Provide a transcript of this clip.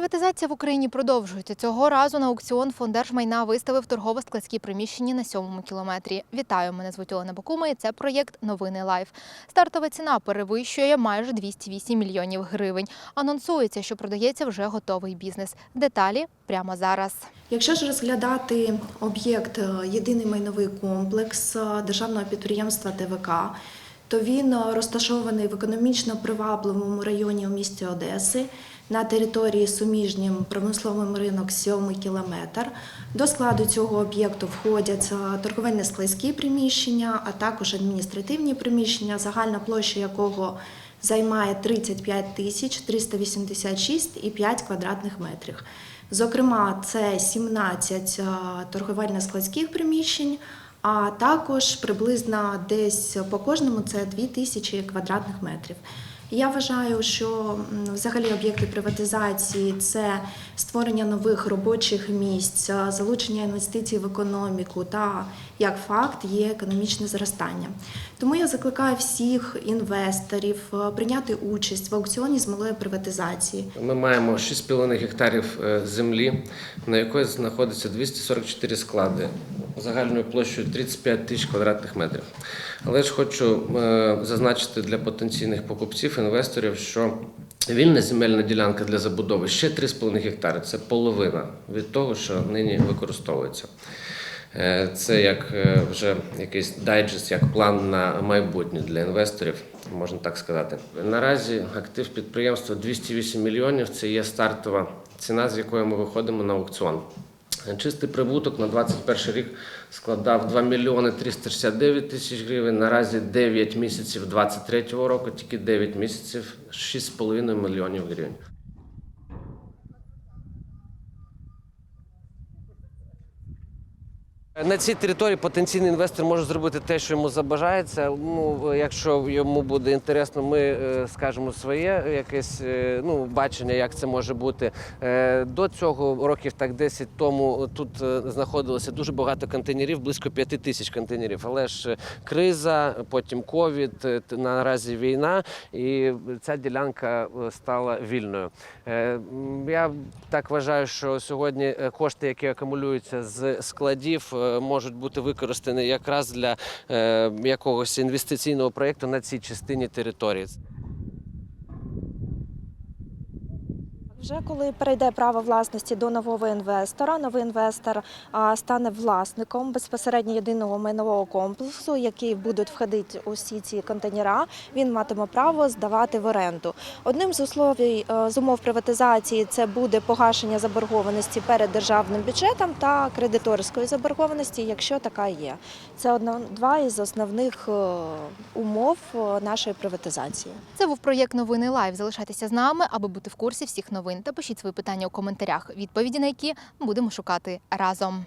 Приватизація в Україні продовжується. Цього разу на аукціон фонд держмайна виставив торгово-складські приміщення на сьомому кілометрі. Вітаю, мене звуть Олена Бакума і це проєкт Новини Лайф. Стартова ціна перевищує майже 208 мільйонів гривень. Анонсується, що продається вже готовий бізнес. Деталі прямо зараз. Якщо ж розглядати об'єкт е, єдиний майновий комплекс е, державного підприємства ТВК, то він е, розташований в економічно привабливому районі у місті Одеси на території суміжнім промисловим ринок 7 кілометр. До складу цього об'єкту входять е, торговельно-складські приміщення, а також адміністративні приміщення, загальна площа якого займає 35 тисяч 386,5 квадратних метрів. Зокрема, це 17 е, торговельно-складських приміщень, а також приблизно десь по кожному це 2 тисячі квадратних метрів. Я вважаю, що взагалі об'єкти приватизації це створення нових робочих місць, залучення інвестицій в економіку та як факт є економічне зростання. Тому я закликаю всіх інвесторів прийняти участь в аукціоні з малої приватизації. Ми маємо 6,5 гектарів е, землі, на якої знаходиться 244 склади загальною площею 35 тисяч квадратних метрів. Але ж хочу е, зазначити для потенційних покупців, інвесторів, що вільна земельна ділянка для забудови ще 3,5 гектари. Це половина від того, що нині використовується. Е, Це як е, вже якийсь дайджест, як план на майбутнє для інвесторів, можна так сказати. Наразі актив підприємства 208 мільйонів. Це є стартова ціна, з якої ми виходимо на аукціон. Чистий прибуток на 2021 рік складав 2 мільйони 369 тисяч гривень. Наразі 9 місяців 2023 року, тільки 9 місяців 6,5 мільйонів гривень. На цій території потенційний інвестор може зробити те, що йому забажається. Ну, якщо йому буде інтересно, ми е, скажемо своє якесь е, ну, бачення, як це може бути. Е, До цього років так 10 тому тут знаходилося дуже багато контейнерів, близько 5 тисяч контейнерів. Але ж криза, потім ковід, наразі війна, і ця ділянка стала вільною. Я так вважаю, що сьогодні кошти, які акумулюються з складів, можуть бути використані якраз для е, якогось інвестиційного проєкту на цій частині території. Вже коли перейде право власності до нового інвестора, новий інвестор стане власником безпосередньо єдиного майнового комплексу, який будуть входити усі ці контейнера, він матиме право здавати в оренду. Одним з условій е, з умов приватизації це буде погашення заборгованості перед державним бюджетом та кредиторської заборгованості, якщо така є. Це одна два із основних е, умов е, нашої приватизації. Це був проєкт Новини Лайв. Залишайтеся з нами, аби бути в курсі всіх новин та пишіть свої питання у коментарях, відповіді на які будемо шукати разом.